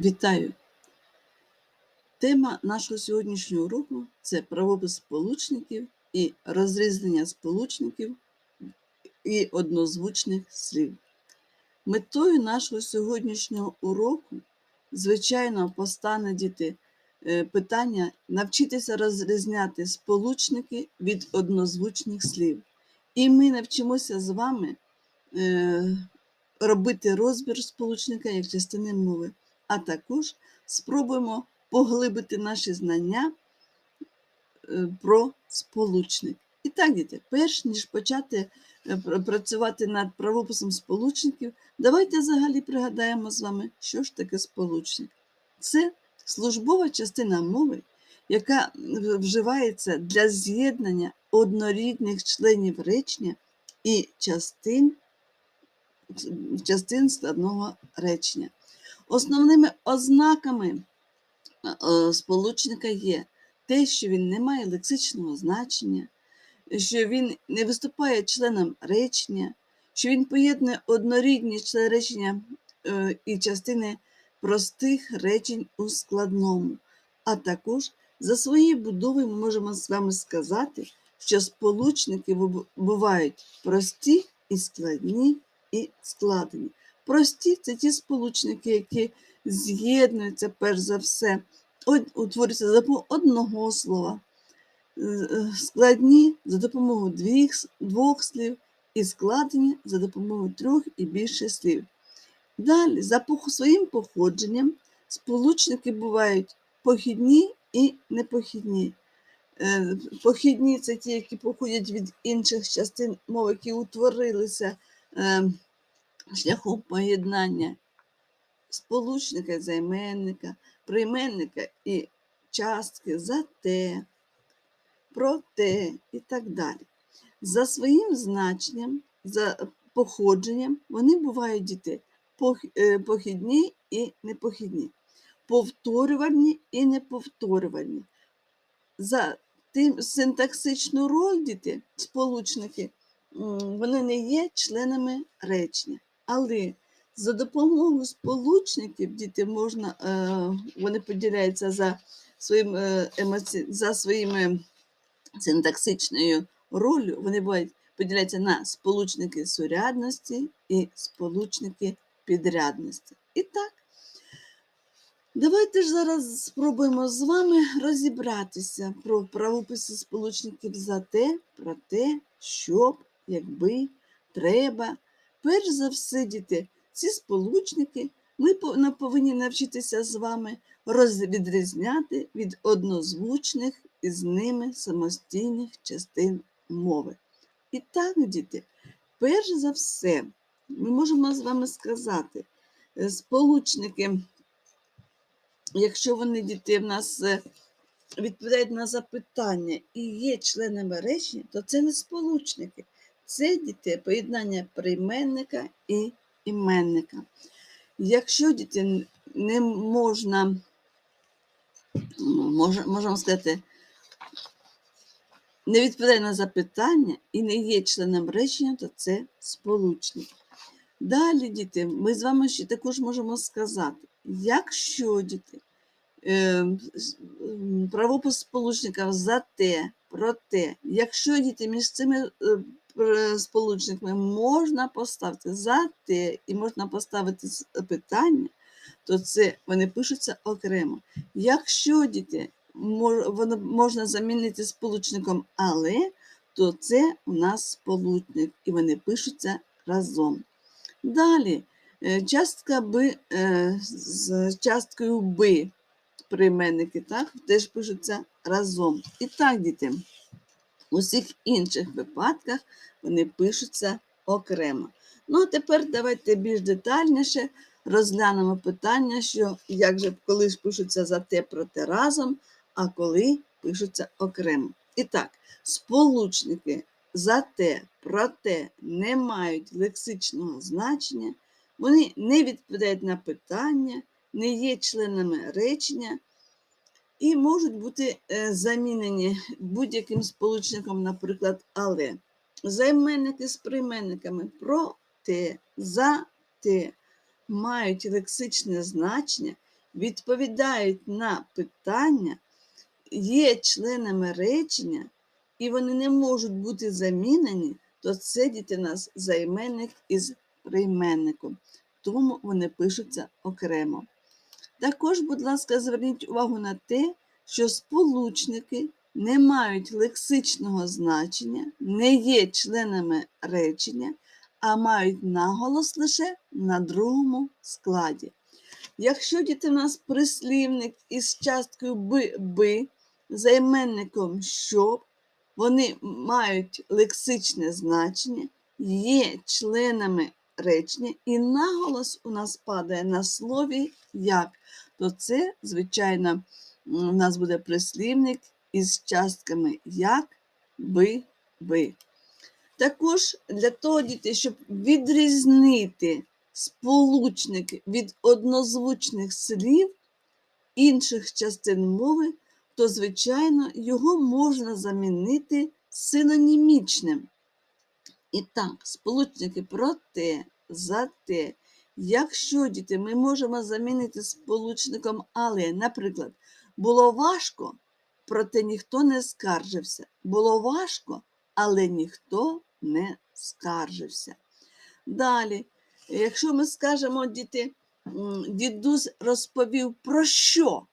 Вітаю! Тема нашого сьогоднішнього уроку це правопис сполучників і розрізнення сполучників і однозвучних слів. Метою нашого сьогоднішнього уроку, звичайно, постане діти е, питання навчитися розрізняти сполучники від однозвучних слів. І ми навчимося з вами е, робити розбір сполучника як частини мови, а також спробуємо поглибити наші знання е, про сполучник. І так, діти, перш ніж почати е, працювати над правописом сполучників, давайте взагалі пригадаємо з вами, що ж таке сполучник. Це службова частина мови, яка вживається для з'єднання однорідних членів речення і частин, частин складного речення. Основними ознаками е, сполучника є те, що він не має лексичного значення, що він не виступає членом речення, що він поєднує однорідні члени речення е, і частини простих речень у складному. А також за своєю будовою ми можемо з вами сказати, що сполучники бувають прості і складні і складені. Прості це ті сполучники, які з'єднуються перш за все, утворюються за допомогою одного слова, Е, складні за допомогою двох, двох слів і складені за допомогою трьох і більше слів. Далі, за своїм походженням, сполучники бувають похідні і непохідні. Е, Похідні це ті, які походять від інших частин мови, які утворилися е, шляхом поєднання сполучника і займенника, прийменника і частки за те, проте і так далі. За своїм значенням, за походженням, вони бувають діти е, похідні і непохідні, повторювальні і неповторювальні. За тим синтаксичну роль діти, сполучники, вони не є членами речення. Але за допомогою сполучників діти можна, е, вони поділяються за своїм е, емоці... за своїми синтаксичною роллю, вони бувають поділяються на сполучники сурядності і сполучники підрядності. І так, давайте ж зараз спробуємо з вами розібратися про правописи сполучників за те, про те, щоб, якби, треба. Перш за все, діти, ці сполучники ми повинні навчитися з вами роз- відрізняти від однозвучних і з ними самостійних частин мови. І так, діти, перш за все, ми можемо з вами сказати, е, сполучники, якщо вони діти в нас е, відповідають на запитання і є членами речення, то це не сполучники. Це діти поєднання прийменника і іменника. Якщо діти не можна, ну, мож- можемо сказати, не відповідає на запитання і не є членом речення, то це сполучник. Далі, діти, ми з вами ще також можемо сказати, якщо діти е, правопис сполучника за те, про те, якщо діти між цими е, сполучниками можна поставити за те і можна поставити питання, то це вони пишуться окремо. Якщо діти воно можна замінити сполучником але, то це у нас сполучник, і вони пишуться разом. Далі е, частка Б е, з часткою Б прийменники так, теж пишуться разом. І так, діти, у всіх інших випадках вони пишуться окремо. Ну, а тепер давайте більш детальніше розглянемо питання, що як же коли пишуться за те проте разом, а коли пишуться окремо. І так, сполучники за те, проте не мають лексичного значення, вони не відповідають на питання, не є членами речення і можуть бути е, замінені будь-яким сполучником, наприклад, але. Займенники з прийменниками про те, за те мають лексичне значення відповідають на питання, є членами речення, і вони не можуть бути замінені, то це діти нас займенник із прийменником. Тому вони пишуться окремо. Також, будь ласка, зверніть увагу на те, що сполучники не мають лексичного значення, не є членами речення, а мають наголос лише на другому складі. Якщо діти в нас прислівник із часткою би, би, займенником щоб, вони мають лексичне значення, є членами речення, і наголос у нас падає на слові як, то це, звичайно, у нас буде прислівник із частками як, би, би. Також для того, діти, щоб відрізнити сполучник від однозвучних слів інших частин мови, то, звичайно, його можна замінити синонімічним. І так, сполучники проте, зате. Якщо діти, ми можемо замінити сполучником але, наприклад, було важко, проте ніхто не скаржився. Було важко, але ніхто не скаржився. Далі, якщо ми скажемо, діти, дідусь розповів про що?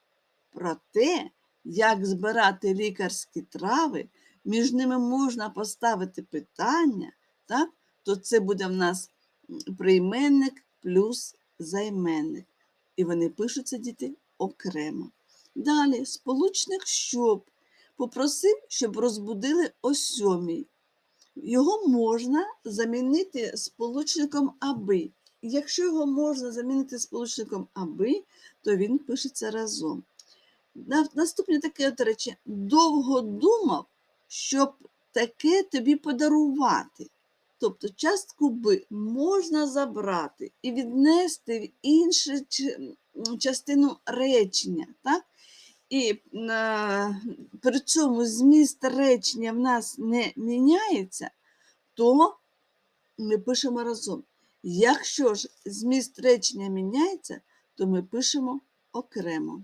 Про те, як збирати лікарські трави, між ними можна поставити питання, так? то це буде в нас прийменник плюс займенник. І вони пишуться діти окремо. Далі, сполучник щоб попросив, щоб розбудили о сьомій. Його можна замінити сполучником аби. Якщо його можна замінити сполучником аби, то він пишеться разом. Наступне таке от речі. Довго думав, щоб таке тобі подарувати. Тобто частку би можна забрати і віднести в іншу частину речення. Так? І е, при цьому зміст речення в нас не міняється, то ми пишемо разом. Якщо ж зміст речення міняється, то ми пишемо окремо.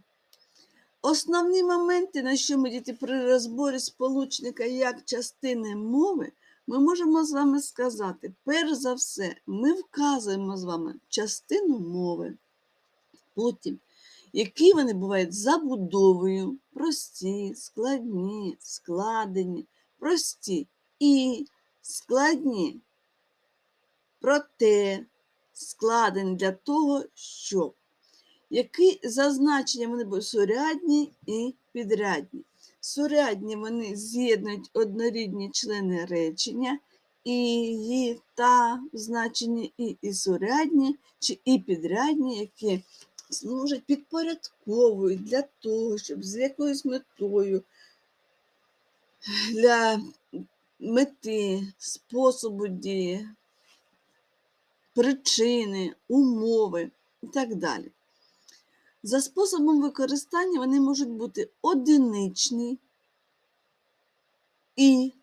Основні моменти, на що ми діти при розборі сполучника як частини мови, ми можемо з вами сказати, перш за все, ми вказуємо з вами частину мови. Потім, які вони бувають забудовою, прості, складні, складені, прості і складні. Проте складені для того, щоб які за значенням вони будуть сурядні і підрядні. Сурядні вони з'єднують однорідні члени речення, і «ї», та в значенні і, і сурядні чи і підрядні, які служать підпорядковують для того, щоб з якоюсь метою для мети, способу дії, причини, умови і так далі. За способом використання вони можуть бути одиничні і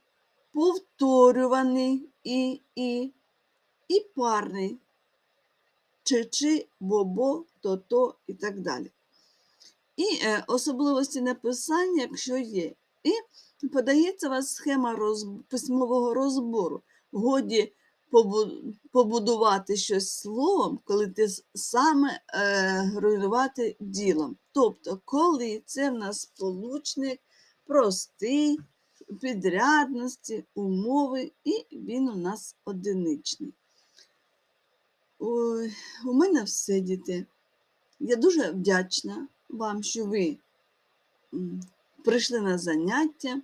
повторюваний і, і, і парний чи, чи, бо-бо, то-то і так далі. І е, особливості написання, якщо є. І подається у вас схема роз... письмового розбору. Годі побудувати щось словом, коли ти саме е, руйнувати ділом. Тобто, коли це в нас сполучник простий, підрядності, умови, і він у нас одиничний. Ой, у мене все, діти. Я дуже вдячна вам, що ви прийшли на заняття,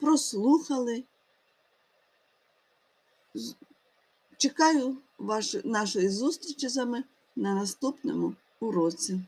прослухали. Чекаю вашої, нашої зустрічі з вами на наступному уроці.